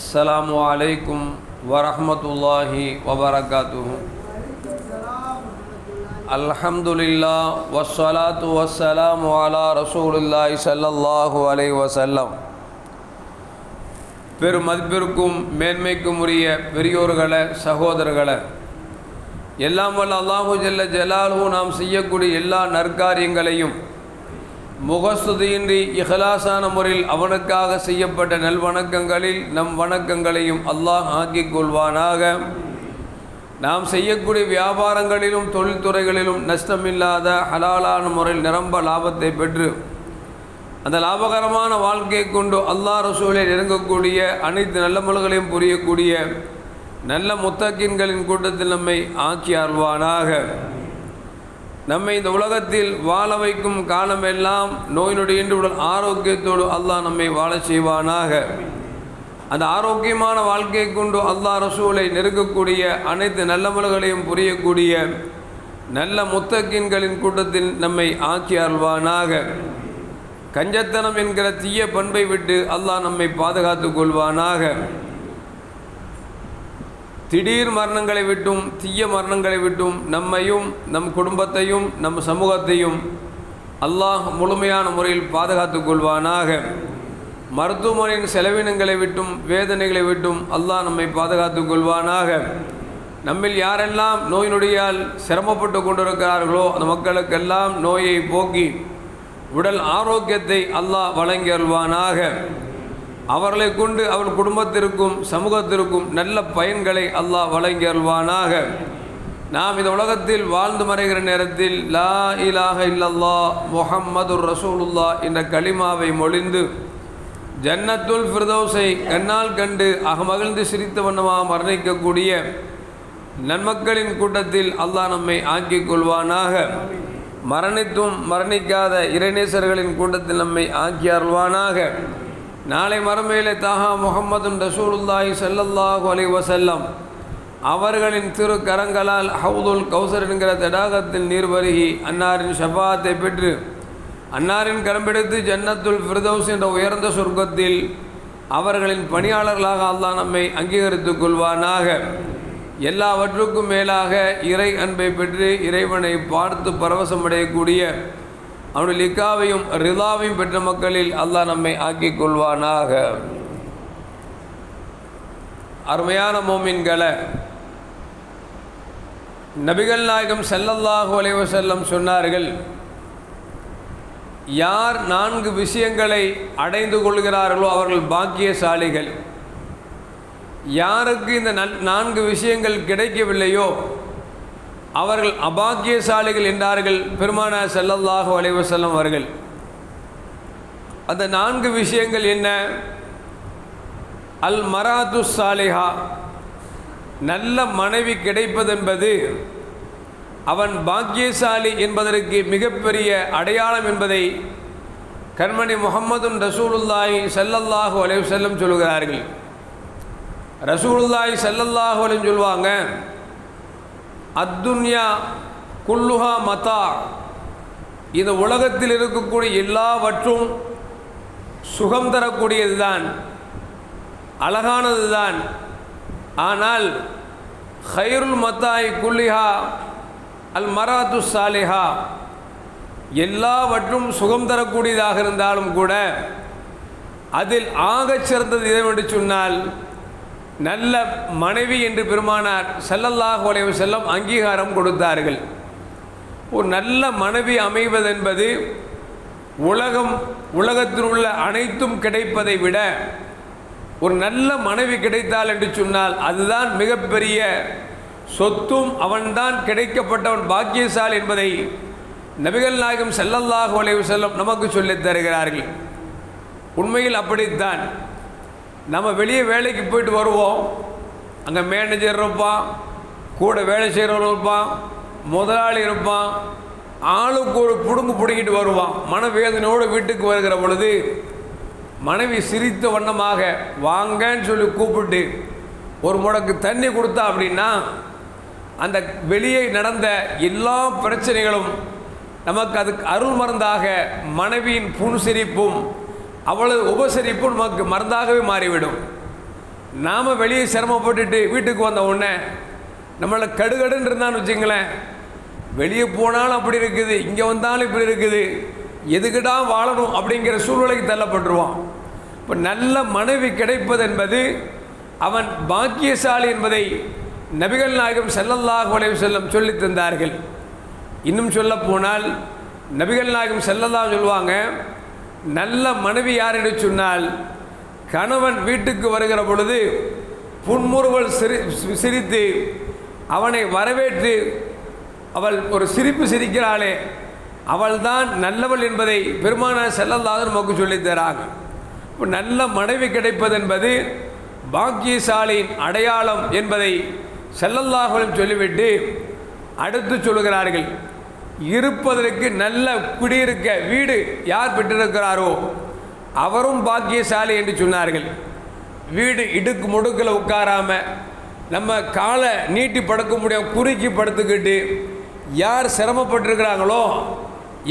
அஸ்லாம் வலைக்கும் வரமத்துல்லாஹி வபரகாத்து அல்ஹம்துலில்லா வஸ்ஸலாத்து வஸ்ஸலாம் அலா ரசூலுல்லாஹி சல்லல்லாஹு அலை வசல்லம் பெரும் மதிப்பிற்கும் மேன்மைக்கும் உரிய பெரியோர்களை சகோதரர்களை எல்லாம் வல்ல அல்லாஹு ஜல்ல ஜலாலும் நாம் செய்யக்கூடிய எல்லா நற்காரியங்களையும் முகஸ்துதியின்றி இஹலாசான முறையில் அவனுக்காக செய்யப்பட்ட நல்வணக்கங்களில் நம் வணக்கங்களையும் அல்லாஹ் ஆக்கிக் கொள்வானாக. நாம் செய்யக்கூடிய வியாபாரங்களிலும் தொழில்துறைகளிலும் நஷ்டமில்லாத ஹலாலான முறையில் நிரம்ப லாபத்தை பெற்று அந்த லாபகரமான வாழ்க்கையை கொண்டு அல்லாஹ் ரசூலை நெருங்கக்கூடிய அனைத்து நல்லமல்களையும் புரியக்கூடிய நல்ல முத்தக்கின்களின் கூட்டத்தில் நம்மை ஆக்கி அருள்வானாக நம்மை இந்த உலகத்தில் வாழ வைக்கும் காலமெல்லாம் நோய் நொடியின்றி உடல் ஆரோக்கியத்தோடு அல்லாஹ் நம்மை வாழ செய்வானாக. அந்த ஆரோக்கியமான வாழ்க்கையை கொண்டு அல்லாஹ் ரசூலை நெருக்கக்கூடிய அனைத்து நல்லவர்களையும் புரியக்கூடிய நல்ல முத்தக்கின்களின் கூட்டத்தில் நம்மை ஆக்கி அருள்வானாக. கஞ்சத்தனம் என்கிற தீய பண்பை விட்டு அல்லாஹ் நம்மை பாதுகாத்துக் கொள்வானாக. திடீர் மரணங்களை விட்டும் தீய மரணங்களை விட்டும் நம்மையும் நம் குடும்பத்தையும் நம் சமூகத்தையும் அல்லாஹ் முழுமையான முறையில் பாதுகாத்துக் கொள்வானாக. மருத்துவமனையின் செலவினங்களை விட்டும் வேதனைகளை விட்டும் அல்லாஹ் நம்மை பாதுகாத்துக் கொள்வானாக. நம்மில் யாரெல்லாம் நோய் நொடியால் சிரமப்பட்டு கொண்டிருக்கிறார்களோ அந்த மக்களுக்கெல்லாம் நோயை போக்கி உடல் ஆரோக்கியத்தை அல்லாஹ் வழங்கி அருள்வானாக. அவர்களை கொண்டு அவர் குடும்பத்திற்கும் சமூகத்திற்கும் நல்ல பயன்களை அல்லாஹ் வழங்கி அருள்வானாக நாம் இந்த உலகத்தில் வாழ்ந்து மறைகிற நேரத்தில் லா இலாக இல்லல்லா முஹம்மதுர் ரசூலுல்லா என்ற கலிமாவை மொழிந்து ஜன்னத்துல் ஃபிர்தோஸை கண்ணால் கண்டு அகமகிழ்ந்து சிரித்த வண்ணமாக மரணிக்கக்கூடிய நன்மக்களின் கூட்டத்தில் அல்லாஹ் நம்மை ஆக்கிக் கொள்வானாக. மரணித்தும் மரணிக்காத இறைநேசர்களின் கூட்டத்தில் நம்மை ஆக்கி அருள்வானாக. நாளை மறுமையிலே தாஹா முகமது ரசூலுல்லாஹி ஸல்லல்லாஹு அலி வசல்லம் அவர்களின் திரு கரங்களால் ஹவுதுல் கௌசர் என்கிற தடாகத்தில் நீர் வருகி அன்னாரின் ஷபாத்தை பெற்று அன்னாரின் கரம்பிடித்து ஜன்னத்துல் ஃபிர்தௌஸ் என்ற உயர்ந்த சொர்க்கத்தில் அவர்களின் பணியாளர்களாக அல்லாஹ் நம்மை அங்கீகரித்துக் கொள்வானாக. எல்லாவற்றுக்கும் மேலாக இறை அன்பை பெற்று இறைவனை பார்த்து பரவசமடையக்கூடிய அவனுடைய லிக்காவையும் ரிதாவையும் பெற்ற மக்களில் அல்லாஹ் நம்மை ஆக்கிக் கொள்வானாக அருமையான மோமின்களை நபிகள் நாயகம் செல்லல்லாஹு அலைவசல்லம் சொன்னார்கள் யார் நான்கு விஷயங்களை அடைந்து கொள்கிறார்களோ அவர்கள் பாக்கியசாலிகள். யாருக்கு இந்த நல் நான்கு விஷயங்கள் கிடைக்கவில்லையோ அவர்கள் அபாக்கியசாலிகள் என்றார்கள். பெருமானா செல்லல்லாஹு அலைவசல்லம் அவர்கள். அந்த நான்கு விஷயங்கள் என்ன? அல் மராது சாலிஹா நல்ல மனைவி கிடைப்பதென்பது அவன் பாக்கியசாலி என்பதற்கு மிகப்பெரிய அடையாளம் என்பதை கண்மணி முகமதுன் ரசூலுல்லாய் செல்லல்லாஹு அலைஹி செல்லம் சொல்கிறார்கள். ரசூலுல்லாய் செல்லல்லாஹு அலைஹி சொல்லுவாங்க அத்துன்யா குல்லுஹா மதா. இந்த உலகத்தில் இருக்கக்கூடிய எல்லாவற்றும் சுகம் தரக்கூடியது தான் அழகானது தான் ஆனால் ஹைருல் மத்தாய் குல்லிஹா அல் மராத்து சாலிஹா எல்லாவற்றும் சுகம் தரக்கூடியதாக இருந்தாலும் கூட அதில் ஆகச் சிறந்தது எதுவென்று சொன்னால் நல்ல மனைவி என்று பெருமானார் செல்லல்லாஹ் உலகம் செல்லம் அங்கீகாரம் கொடுத்தார்கள். ஒரு நல்ல மனைவி அமைவதென்பது உலகம் உலகத்தில் உள்ள அனைத்தும் கிடைப்பதை விட ஒரு நல்ல மனைவி கிடைத்தால் என்று சொன்னால் அதுதான் மிகப்பெரிய சொத்தும் அவன்தான் கிடைக்கப்பட்டவன் பாக்கியசால் என்பதை நபிகள் நாயகம் செல்லல்லாஹ் உலகம் செல்லம் நமக்கு சொல்லித் தருகிறார்கள். உண்மையில் அப்படித்தான். நம்ம வெளியே வேலைக்கு போயிட்டு வருவோம். அங்கே மேனேஜர் இருப்பான் கூட வேலை செய்கிறவங்க இருப்பான் முதலாளி இருப்பான் ஆளுக்கு ஒரு புடுங்கு பிடுங்கிட்டு வருவான். மனவேதனையோடு வீட்டுக்கு வருகிற பொழுது மனைவி சிரித்த வண்ணமாக வாங்கன்னு சொல்லி கூப்பிட்டு ஒரு முடக்கு தண்ணி கொடுத்தா அப்படின்னா அந்த வெளியே நடந்த எல்லா பிரச்சனைகளும் நமக்கு அதுக்கு அருள் மருந்தாக மனைவியின் புன்சிரிப்பும் அவ்வளவு உபசரிப்பும் நமக்கு மருந்தாகவே மாறிவிடும். நாம் வெளியே சிரமப்பட்டுட்டு வீட்டுக்கு வந்த உடனே நம்மளை கடுகடுன்னு இருந்தான்னு வச்சுங்களேன். வெளியே போனாலும் அப்படி இருக்குது இங்கே வந்தாலும் இப்படி இருக்குது. எதுக்குடா வாழணும் அப்படிங்கிற சூழ்நிலைக்கு தள்ளப்பட்டுருவான். இப்போ நல்ல மனைவி கிடைப்பது என்பது அவன் பாக்கியசாலி என்பதை நபிகள் நாயகம் ஸல்லல்லாஹு அலைஹி வஸல்லம் சொல்லித் தந்தார்கள். இன்னும் சொல்ல போனால் நபிகள் நாயகம் செல்லல்லா சொல்லுவாங்க நல்ல மனைவி யார் என்று சொன்னால் கணவன் வீட்டுக்கு வருகிற பொழுது புன்முறுவல் சிரி சிரித்து அவனை வரவேற்று அவள் ஒரு சிரிப்பு சிரிக்கிறாளே அவள்தான் நல்லவள் என்பதை பெருமான செல்லல்லாத நமக்கு சொல்லித் தராங்க. இப்போ நல்ல மனைவி கிடைப்பது என்பது பாக்கியசாலியின் அடையாளம் என்பதை செல்லல்லாஹலும் சொல்லிவிட்டு அடுத்து சொல்லுகிறார்கள். இருப்பதற்கு நல்ல குடியிருக்க வீடு யார் பெற்றிருக்கிறாரோ அவரும் பாக்கியசாலி என்று சொன்னார்கள். வீடு இடுக்கு முடுக்கில் உட்காராமல் நம்ம காலை நீட்டி படுக்க முடியாம குறுக்கி படுத்துக்கிட்டு யார் சிரமப்பட்டிருக்கிறாங்களோ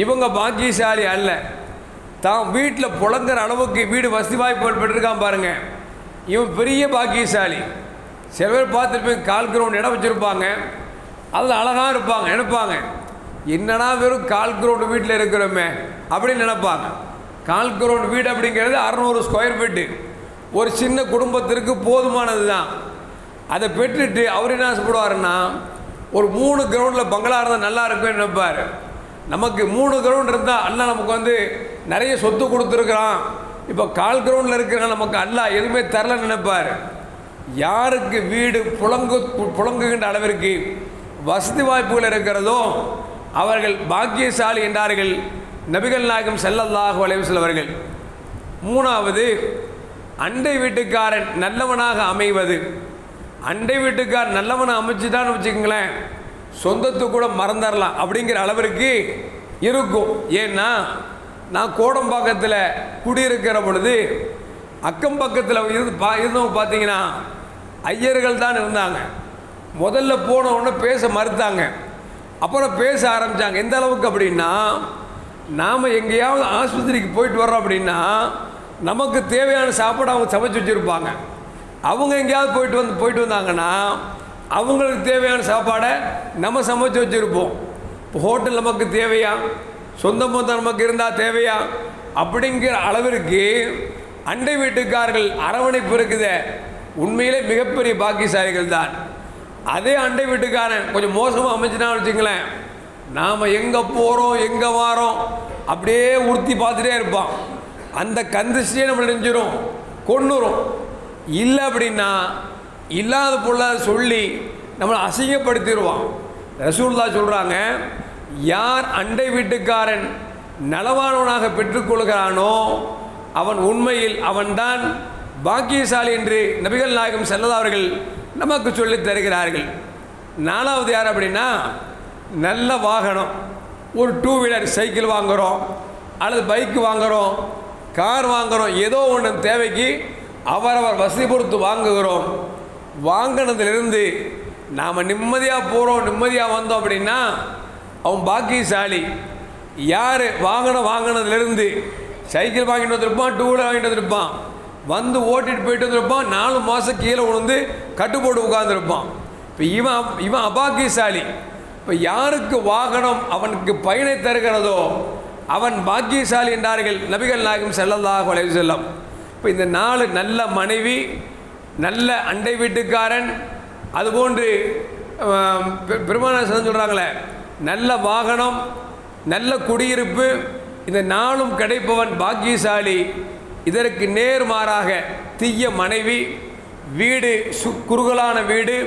இவங்க பாக்கியசாலி அல்ல. தான் வீட்டில் புழங்குற அளவுக்கு வீடு வசதி வாய்ப்புகள் பெற்றிருக்கான் பாருங்கள் இவன் பெரிய பாக்கியசாலி. சில பேர் பார்த்துருப்பேன் கால் கிரவுண்ட் இடம் வச்சுருப்பாங்க. அதில் அழகாக இருப்பாங்க நினைப்பாங்க. என்னடா வெறும் கால் கிரவுண்ட் வீட்டில் இருக்கிறோமே அப்படின்னு நினைப்பாங்க. கால் கிரவுண்ட் வீடு அப்படிங்கிறது அறநூறு ஸ்கொயர் ஃபீட்டு ஒரு சின்ன குடும்பத்திற்கு போதுமானது தான் அதை பெற்றுட்டு அவர் என்ன ஆசைப்படுவாருன்னா ஒரு மூணு கிரவுண்டில் பங்களா இருந்தால் நல்லா இருக்கும்னு நினைப்பார். நமக்கு மூணு கிரவுண்ட் இருந்தால் அண்ணா நமக்கு வந்து நிறைய சொத்து கொடுத்துருக்குறான். இப்போ கால் கிரவுண்டில் இருக்கிற நமக்கு அல்லா எதுவுமே தரலன்னு நினைப்பார். யாருக்கு வீடு புழங்கு புழங்குகின்ற அளவிற்கு வசதி வாய்ப்புகள் இருக்கிறதோ அவர்கள் பாக்கியசாலி என்றார்கள் நபிகள் நாயகம் ஸல்லல்லாஹு அலைஹி அவர்கள். மூணாவது அண்டை வீட்டுக்காரன் நல்லவனாக அமைவது. அண்டை வீட்டுக்கார் நல்லவனை அமைச்சுட்டான்னு வச்சுக்கோங்களேன் சொந்தத்தை கூட மறந்துடலாம் அப்படிங்கிற அளவிற்கு இருக்கும். ஏன்னா நான் கோடம்பாக்கத்தில் குடியிருக்கிற பொழுது அக்கம் பக்கத்தில் இருந்து பா இருந்தவங்க பார்த்தீங்கன்னா ஐயர்கள் தான் இருந்தாங்க. முதல்ல போன உடனே பேச மறுத்தாங்க. அப்புறம் பேச ஆரம்பித்தாங்க எந்த அளவுக்கு அப்படின்னா நாம் எங்கேயாவது ஆஸ்பத்திரிக்கு போயிட்டு வர்றோம் அப்படின்னா நமக்கு தேவையான சாப்பாடு அவங்க சமைச்சு வச்சுருப்பாங்க. அவங்க எங்கேயாவது போயிட்டு வந்து போயிட்டு வந்தாங்கன்னா அவங்களுக்கு தேவையான சாப்பாடை நம்ம சமைச்சு வச்சுருப்போம். இப்போ ஹோட்டல் நமக்கு தேவையா? சொந்த பந்தம் நமக்கு இருந்தால் தேவையா? அப்படிங்கிற அளவிற்கு அண்டை வீட்டுக்காரர்கள் அரவணைப்பு இருக்குதே. உண்மையிலே மிகப்பெரிய பாக்கியசாலிகள் தான் அதே அண்டை வீட்டுக்காரன் கொஞ்சம் மோசமாக அமைச்சுனா வச்சுங்களேன் நாம் எங்கே போகிறோம் எங்கே வாரோம் அப்படியே உறுத்தி பார்த்துட்டே இருப்பான். அந்த கந்திஷ்டியே நம்ம நெஞ்சிரும் கொண்டுரும் இல்லை அப்படின்னா இல்லாத பொருளை சொல்லி நம்மளை அசிங்கப்படுத்திடுவான். ரசூல்லா சொல்கிறாங்க யார் அண்டை வீட்டுக்காரன் நலவானவனாக பெற்றுக்கொள்கிறானோ அவன் உண்மையில் அவன்தான் பாக்கியசாலி என்று நபிகள் நாயகம் செல்லதா அவர்கள் நமக்கு சொல்லி தருகிறார்கள். நாலாவது யார் அப்படின்னா நல்ல வாகனம். ஒரு டூ வீலர் சைக்கிள் வாங்குகிறோம் அல்லது பைக் வாங்குகிறோம் கார் வாங்குகிறோம் ஏதோ ஒன்று தேவைக்கு அவரவர் வசதி பொறுத்து வாங்குகிறோம். வாங்கினதுலேருந்து நாம் நிம்மதியாக போகிறோம் நிம்மதியாக வந்தோம் அப்படின்னா அவன் பாக்கியசாலி. யார் வாங்கின வாங்கினதுலேருந்து சைக்கிள் வாங்கிட்டு வந்திருப்பான் டூ வீலர் வாங்கிட்டு வந்திருப்பான். வந்து ஓட்டிட்டு போயிட்டு வந்திருப்பான் நாலு மாதம் கீழே விழுந்து கட்டுப்போட்டு உட்காந்துருப்பான் இப்போ இவன் இவன் அபாக்கியசாலி. இப்போ யாருக்கு வாகனம் அவனுக்கு பயனை தருகிறதோ அவன் பாக்கியசாலி என்றார்கள் நபிகள் நாயகம் ஸல்லல்லாஹு வளைவு செல்லம் இப்போ இந்த நாலு நல்ல மனைவி நல்ல அண்டை வீட்டுக்காரன் அதுபோன்று ஆம், பெ- பெருமான சொல்கிறாங்களே நல்ல வாகனம் நல்ல குடியிருப்பு இந்த நாளும் கிடைப்பவன் பாக்கியசாலி. இதற்கு நேர்மாறாக தீய மனைவி வீடு சு குறுகலான வீடு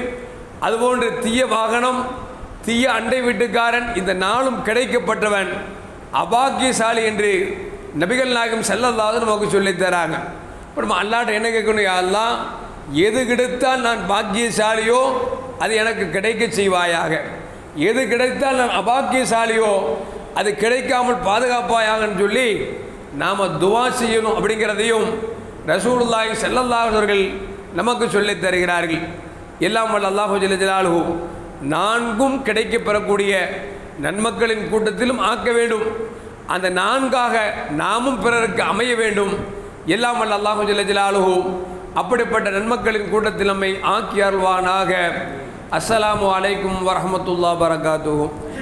அதுபோன்று தீய வாகனம் தீய அண்டை வீட்டுக்காரன் இந்த நாளும் கிடைக்கப்பட்டவன் அபாக்கியசாலி என்று நபிகள் நாயகம் செல்லல்லாத நமக்கு சொல்லித்தராங்க இப்போ நம்ம அல்லாட்ட என்ன கேட்கணும்? யாரெல்லாம் எது கிடைத்தால் நான் பாக்கியசாலியோ அது எனக்கு கிடைக்க செய்வாயாக. எது கிடைத்தால் நான் அபாக்கியசாலியோ அது கிடைக்காமல் பாதுகாப்பாயாகன்னு சொல்லி நாம் துவா செய்யணும் அப்படிங்கிறதையும் ரசூலுல்லாய் செல்லல்லாதவர்கள் நமக்கு சொல்லித் தருகிறார்கள். எல்லாம் வல்ல அல்லாஹு ஜல்ல நான்கும் கிடைக்கப்பெறக்கூடிய நன்மக்களின் கூட்டத்திலும் ஆக்க வேண்டும். அந்த நான்காக நாமும் பிறருக்கு அமைய வேண்டும். எல்லாம் வல்ல அல்லாஹு ஜல்ல அப்படிப்பட்ட நன்மக்களின் கூட்டத்தில் நம்மை ஆக்கி அருள்வானாக. அஸ்ஸலாமு அலைக்கும் வரஹமத்துல்லா